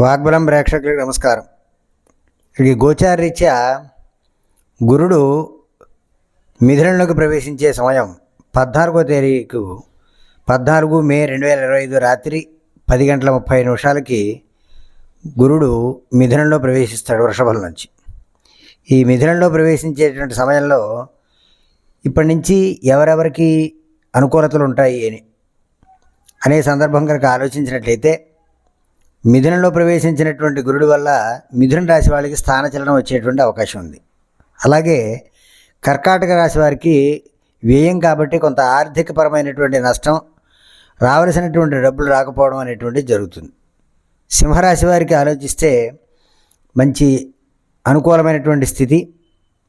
వాగ్బలం ప్రేక్షకులకు నమస్కారం. ఈ గోచారరీత్యా గురుడు మిథునంలోకి ప్రవేశించే సమయం పద్నాలుగో తేదీకు పద్నాలుగు మే రెండు వేల ఇరవై ఐదు రాత్రి పది గంటల ముప్పై నిమిషాలకి గురుడు మిథునంలో ప్రవేశిస్తాడు వృషభం నుంచి. ఈ మిథునంలో ప్రవేశించేటువంటి సమయంలో ఇప్పటి నుంచి ఎవరెవరికి అనుకూలతలు ఉంటాయి అని అనే సందర్భం కనుక ఆలోచించినట్లయితే మిథునంలో ప్రవేశించినటువంటి గురుడు వల్ల మిథున రాశి వాళ్ళకి స్థానచలనం వచ్చేటువంటి అవకాశం ఉంది. అలాగే కర్కాటక రాశి వారికి వ్యయం కాబట్టి కొంత ఆర్థికపరమైనటువంటి నష్టం రావలసినటువంటి డబ్బులు రాకపోవడం అనేటువంటిది జరుగుతుంది. సింహరాశి వారికి ఆలోచిస్తే మంచి అనుకూలమైనటువంటి స్థితి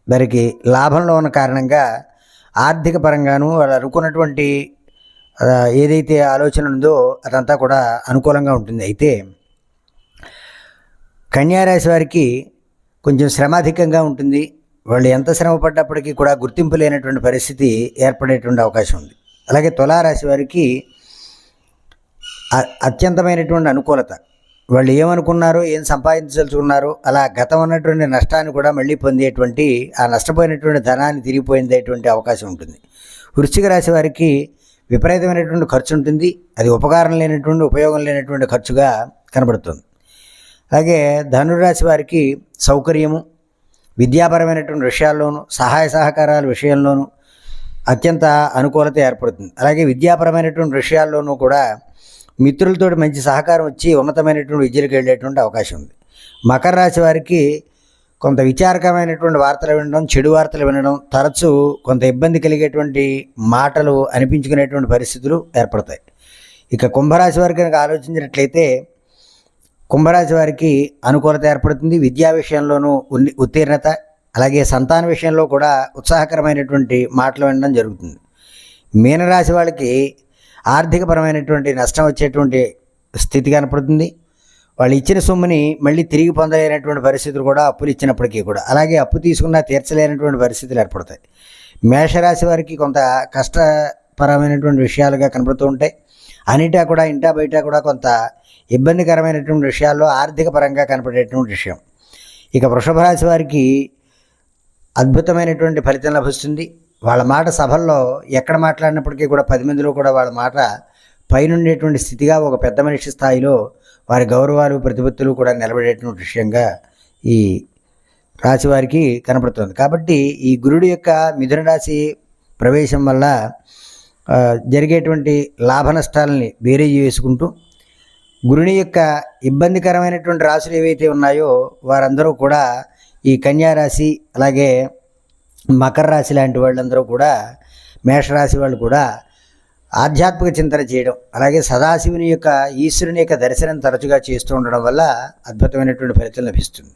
వారికి లాభంలో ఉన్న కారణంగా ఆర్థిక పరంగాను వాళ్ళు అనుకున్నటువంటి ఏదైతే ఆలోచన ఉందో అదంతా కూడా అనుకూలంగా ఉంటుంది. అయితే కన్యారాశి వారికి కొంచెం శ్రమాధికంగా ఉంటుంది. వాళ్ళు ఎంత శ్రమ పడ్డప్పటికీ కూడా గుర్తింపు లేనటువంటి పరిస్థితి ఏర్పడేటువంటి అవకాశం ఉంది. అలాగే తులారాశి వారికి అత్యంతమైనటువంటి అనుకూలత. వాళ్ళు ఏమనుకున్నారో ఏం సంపాదించదలుచుకున్నారో అలా గతం ఉన్నటువంటి నష్టాన్ని కూడా మళ్ళీ పొందేటువంటి ఆ నష్టపోయినటువంటి ధనాన్ని తిరిగి పొందేటువంటి అవకాశం ఉంటుంది. వృశ్చిక రాశి వారికి విపరీతమైనటువంటి ఖర్చు ఉంటుంది అది ఉపకారం లేనటువంటి ఉపయోగం లేనటువంటి ఖర్చుగా కనబడుతుంది. అలాగే ధనురాశి వారికి సౌకర్యము విద్యాపరమైనటువంటి విషయాల్లోనూ సహాయ సహకారాల విషయంలోనూ అత్యంత అనుకూలత ఏర్పడుతుంది. అలాగే విద్యాపరమైనటువంటి విషయాల్లోనూ కూడా మిత్రులతో మంచి సహకారం వచ్చి ఉన్నతమైనటువంటి విద్యలకు వెళ్ళేటువంటి అవకాశం ఉంది. మకర రాశి వారికి కొంత విచారకరమైనటువంటి వార్తలు వినడం చెడు వార్తలు వినడం తరచూ కొంత ఇబ్బంది కలిగేటువంటి మాటలు అనిపించుకునేటువంటి పరిస్థితులు ఏర్పడతాయి. ఇక కుంభరాశి వారికి కనుక ఆలోచించినట్లయితే కుంభరాశి వారికి అనుకూలత ఏర్పడుతుంది. విద్యా విషయంలోనూ ఉన్ని ఉత్తీర్ణత అలాగే సంతాన విషయంలో కూడా ఉత్సాహకరమైనటువంటి మాటలు వినడం జరుగుతుంది. మీనరాశి వాళ్ళకి ఆర్థికపరమైనటువంటి నష్టం వచ్చేటువంటి స్థితి కనపడుతుంది. వాళ్ళు ఇచ్చిన సొమ్ముని మళ్ళీ తిరిగి పొందలేనటువంటి పరిస్థితులు కూడా అప్పులు ఇచ్చినప్పటికీ కూడా అలాగే అప్పు తీసుకున్నా తీర్చలేనటువంటి పరిస్థితులు ఏర్పడతాయి. మేషరాశి వారికి కొంత కష్టపరమైనటువంటి విషయాలుగా కనబడుతూ ఉంటాయి. అన్నిటా కూడా ఇంటా బయట కూడా కొంత ఇబ్బందికరమైనటువంటి విషయాల్లో ఆర్థిక పరంగా కనపడేటువంటి విషయం. ఇక వృషభ రాశి వారికి అద్భుతమైనటువంటి ఫలితం లభిస్తుంది. వాళ్ళ మాట సభల్లో ఎక్కడ మాట్లాడినప్పటికీ కూడా పది మందిలో కూడా వాళ్ళ మాట పైనుండేటువంటి స్థితిగా ఒక పెద్ద మనిషి స్థాయిలో వారి గౌరవాలు ప్రతిపత్తులు కూడా నిలబడేటువంటి విషయంగా ఈ రాశి వారికి కనపడుతుంది. కాబట్టి ఈ గురుడు యొక్క మిథున రాశి ప్రవేశం వల్ల జరిగేటువంటి లాభ నష్టాలని బేరీ వేసుకుంటూ గురుని యొక్క ఇబ్బందికరమైనటువంటి రాశులు ఏవైతే ఉన్నాయో వారందరూ కూడా ఈ కన్యారాశి అలాగే మకర రాశి లాంటి వాళ్ళందరూ కూడా మేషరాశి వాళ్ళు కూడా ఆధ్యాత్మిక చింతన చేయడం అలాగే సదాశివుని యొక్క ఈశ్వరుని యొక్క దర్శనం తరచుగా చేస్తూ ఉండడం వల్ల అద్భుతమైనటువంటి ఫలితం లభిస్తుంది.